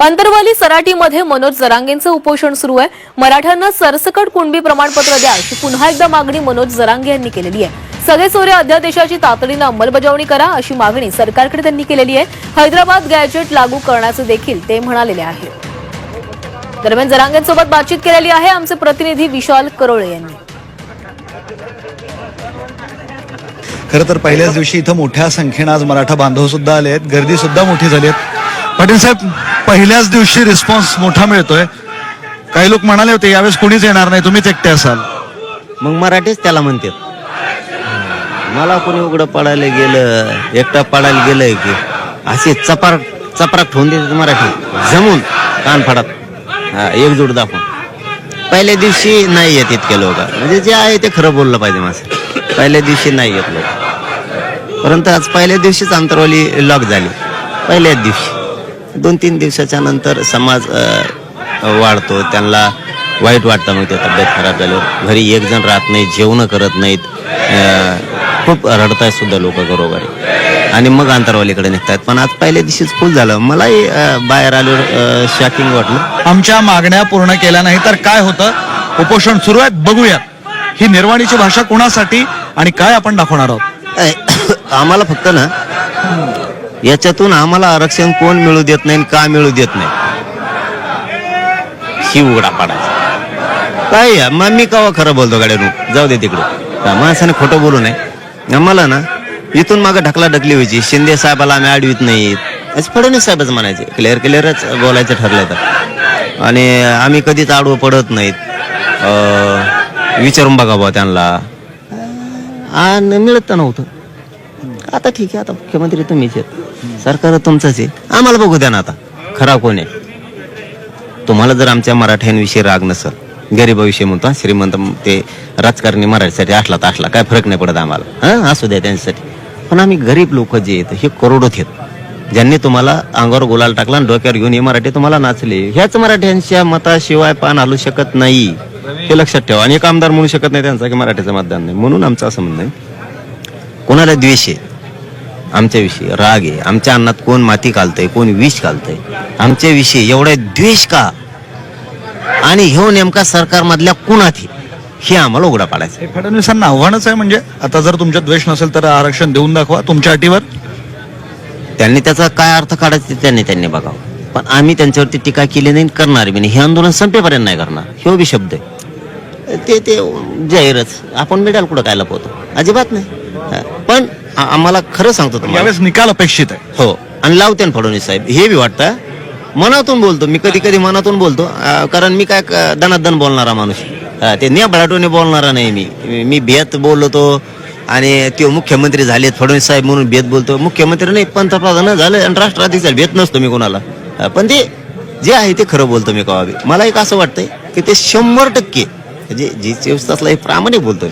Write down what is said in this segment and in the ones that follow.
अंतरवाली सराटीमध्ये मनोज जरांगेंचं उपोषण सुरू आहे. मराठ्यांना सरसकट कुणबी प्रमाणपत्र द्या अशी पुन्हा एकदा मागणी मनोज जरांगे यांनी केलेली आहे. सगळे सोरे अध्यादेशाची तातडीनं अंमलबजावणी करा अशी मागणी सरकारकडे त्यांनी केलेली आहे. हैदराबाद गॅजेट लागू करण्याचं देखील ते म्हणालेले आहे. दरम्यान जरांगेंसोबत बातचीत केलेली आहे. आमचे प्रतिनिधी विशाल करोळे यांनी. खरं तर पहिल्याच दिवशी इथं मोठ्या संख्येनं आज मराठा बांधव सुद्धा आले आहेत गर्दी सुद्धा मोठी झाली आहे. पाटील साहेब पहिल्याच दिवशी रिस्पॉन्स मोठा मिळतोय. काही लोक म्हणाले होते यावेळेस कोणीच येणार नाही तुम्हीच एकटे असाल. मग मराठीच त्याला म्हणतात. मला कोणी उघडं पडायला गेलं एकटा पडायला गेलंय की असे चपार चपराक ठेवून देतात मराठी. जमून कान फाडत. हा, एकजूट दाखवून. पहिल्या दिवशी नाही येत इतके लोक. म्हणजे जे आहे ते खरं बोललं पाहिजे माझं पहिल्या दिवशी नाही येत लोक. परंतु आज पहिल्या दिवशीच अंतरवाली लॉक झाली. पहिल्याच दिवशी. दोन तीन दिवसाच्या नंतर समाज वाढतो. त्यांना वाईट वाटतं मग ते तब्येत खराब झाल्यावर घरी एक जण राहत नाही जेवण करत नाहीत. खूप रडतायत सुद्धा लोक घरोघरी. आणि मग अंतरवालीकडे निघतायत. पण आज पहिल्या दिवशीच फुल झालं. मलाही बाहेर आल्यावर शॉकिंग वाटलं. आमच्या मागण्या पूर्ण केल्या नाही तर काय होतं? उपोषण सुरू आहे बघूयात ही निर्वाणीची भाषा कोणासाठी आणि काय आपण दाखवणार आहोत? आम्हाला फक्त ना याच्यातून आम्हाला आरक्षण कोण मिळू देत नाही आणि का मिळू देत नाही? ही उघडा पाडायचा. काय मग मी कवा खरं बोलतो गाड्यानं? जाऊ दे तिकडे. माणसाने खोटं बोलू नये. आम्हाला ना इथून मागं ढकला ढकली व्हायची. शिंदे साहेबाला आम्ही अडवित नाहीत. असं फडणवीस साहेबच म्हणायचे. क्लिअर क्लिअरच बोलायचं ठरलं तर. आणि आम्ही कधीच आडवं पडत नाहीत. अं, विचारून बघा बुवा त्यांना. आणि मिळत नव्हतं. आता ठीक आहे आता मुख्यमंत्री तुम्हीच आहेत. सरकार तुमचंच आहे. आम्हाला बघू द्या ना आता. खरा कोण आहे? तुम्हाला जर आमच्या मराठ्यांविषयी राग नसल गरीबाविषयी म्हणतो श्रीमंत ते राजकारणी मराठीसाठी असला तर असला काय फरक नाही पडत आम्हाला. हां असू द्या त्यांच्यासाठी. पण आम्ही गरीब लोक जे आहेत हे करोडोत आहेत. ज्यांनी तुम्हाला अंगावर गुलाल टाकला आणि डोक्यावर घेऊन हे मराठी तुम्हाला नाचले. ह्याच मराठ्यांच्या मताशिवाय पान हलू शकत नाही. हे लक्षात ठेवा. आणि एक आमदार म्हणू शकत नाही त्यांचा की मराठीचं मतदान नाही. म्हणून आमचं असं म्हणणं आहे. कोणाला द्वेष आहे? आमच्याविषयी राग आहे. आमच्या अन्नात कोण माती घालतंय कोण विष घालतंय? आमच्याविषयी एवढा द्वेष का? आणि ह्यो नेमका सरकारमधल्या कुणात आहे? हे आम्हाला उघडा पाडायचं हे फडणवीसांना आव्हानच आहे म्हणजे आता जर तुमच्यात द्वेष नसेल तर आरक्षण देऊन दाखवा तुमच्या अटीवर. त्यांनी त्याचा काय अर्थ काढायचा त्यांनी त्यांनी बघावं. पण आम्ही त्यांच्यावरती टीका केली नाही करणार बी नाही. हे आंदोलन संपेपर्यंत नाही करणार. ह्यो बी शब्द आहे. ते ते जाहीरच. आपण मिडाल कुठं काय लपवतो? अजिबात नाही. हा. पण आ- आम्हाला खरं सांगतो तुम्हाला. यावेळेस निकाल अपेक्षित आहे. हो. आणि लावते ना फडणवीस साहेब. हे बी वाटतं. मनातून बोलतो. मी कधी कधी मनातून बोलतो. अं, कारण मी काय क- दनादन बोलणारा माणूस. ते निया बोलणारा नाही मी. मी बेत बोलतो. आणि ते मुख्यमंत्री झालेत फडणवीस साहेब म्हणून बेत बोलतो. मुख्यमंत्री नाही पंतप्रधान झाले आणि राष्ट्राध्यक्ष झाले बेत नसतो मी कोणाला. पण ते जे आहे ते खरं बोलतो मी कवा बी. मला एक असं वाटतंय की ते शंभर टक्के म्हणजे जी चोवीस तासला हे प्रामाणिक बोलतोय.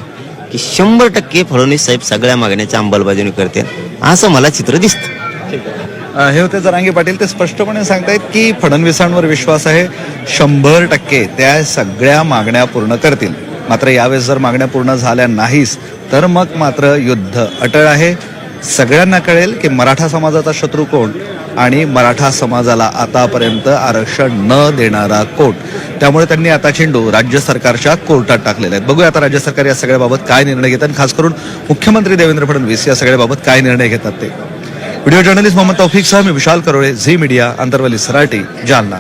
की शंभर टक्के फडणवीस साहेब सगळ्या मागण्याच्या अंमलबजावणी करते असं मला चित्र दिसतं. अ, हे होते जरांगे पाटील. ते स्पष्टपणे सांगतायत की फडणवीसांवर विश्वास आहे. शंभर टक्के त्या सगळ्या मागण्या पूर्ण करतील. मात्र यावेळेस जर मागण्या पूर्ण झाल्या नाहीस तर मग मात्र युद्ध अटळ आहे. सगळ्यांना कळेल की मराठा समाजाचा शत्रू कोण? आणि मराठा समाजाला आतापर्यंत आरक्षण न देणारा कोर्ट. त्यामुळे त्यांनी आता चेंडू राज्य सरकारच्या कोर्टात टाकलेले आहेत. बघूया आता राज्य सरकार या सगळ्याबाबत काय निर्णय घेतात. खास करून मुख्यमंत्री देवेंद्र फडणवीस या सगळ्याबाबत काय निर्णय घेतात ते. व्हिडिओ जर्नलिस्ट मोहम्मद तौफिक सह मी विशाल करोळे झी मीडिया अंतरवली सराटी जालना.